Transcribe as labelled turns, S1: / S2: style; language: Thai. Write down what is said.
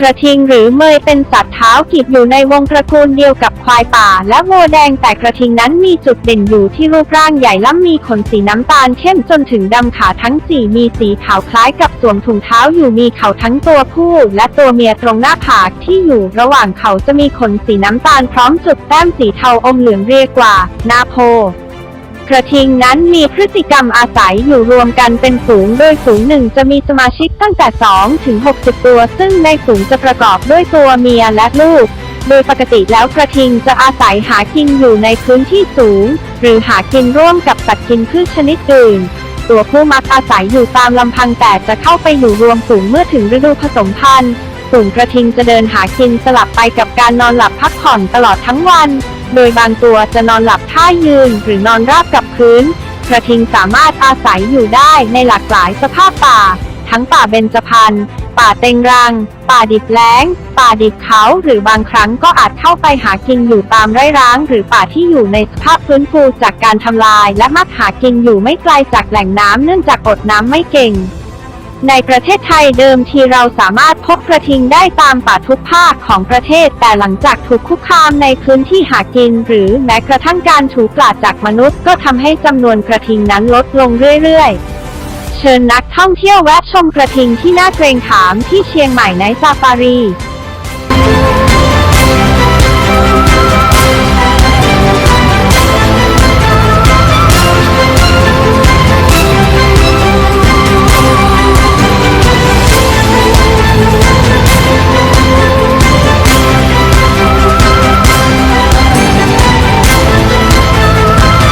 S1: กระทิงหรือเมยเป็นสัตว์เท้ากีบอยู่ในวงตระกูลเดียวกับควายป่าและวัวแดงแต่กระทิงนั้นมีจุดเด่นอยู่ที่รูปร่างใหญ่และมีขนสีน้ำตาลเข้มจนถึงดำขาทั้งสี่มีสีขาวคล้ายกับสวมถุงเท้าอยู่มีเขาทั้งตัวผู้และตัวเมียตรงหน้าผากที่อยู่ระหว่างเขาจะมีขนสีน้ำตาลพร้อมจุดแต้มสีเทาอมเหลืองเรียกว่า นาโพ กระทิงนั้นมีพฤติกรรมอาศัยอยู่รวมกันเป็นฝูง โดยฝูงหนึ่งจะมีสมาชิกตั้งแต่ 2 ถึง 60 ตัว ซึ่งในฝูงจะประกอบด้วยตัวเมียและลูก โดยปกติแล้วกระทิงจะอาศัยหากินอยู่ในพื้นที่สูง หรือหากินร่วมกับสัตว์กินพืชชนิดอื่น ตัวผู้มักอาศัยอยู่ตามลำพังแต่จะเข้าไปอยู่รวมฝูงเมื่อถึงฤดูผสมพันธุ์ฝูงกระทิงจะเดินหากินสลับไปกับการนอนหลับพักผ่อนตลอดทั้งวัน โดยบางตัวจะนอนหลับท่ายืนหรือนอนราบกับพื้น กระทิงสามารถอาศัยอยู่ได้ในหลากหลายสภาพป่า ทั้งป่าเบญจพรรณ ป่าเต็งรัง ป่าดิบแล้ง ป่าดิบเขาหรือบางครั้งก็อาจเข้าไปหากินอยู่ตามไร่ร้าง หรือป่าที่อยู่ในสภาพฟื้นฟูจากการทำลาย และมักหากินอยู่ไม่ไกลจากแหล่งน้ำเนื่องจากอดน้ำไม่เก่ง ในประเทศไทยเดิมทีเราสามารถพบกระทิงได้ตามป่าทุกภาคของประเทศ แต่หลังจากถูกคุกคามในพื้นที่หากิน หรือแม้กระทั่งการถูกปลาดจากมนุษย์ ก็ทำให้จำนวนกระทิงนั้นลดลงเรื่อยๆ เชิญนักท่องเที่ยวแวะชมกระทิงที่น่าเกรงขามที่เชียงใหม่ในซาฟารี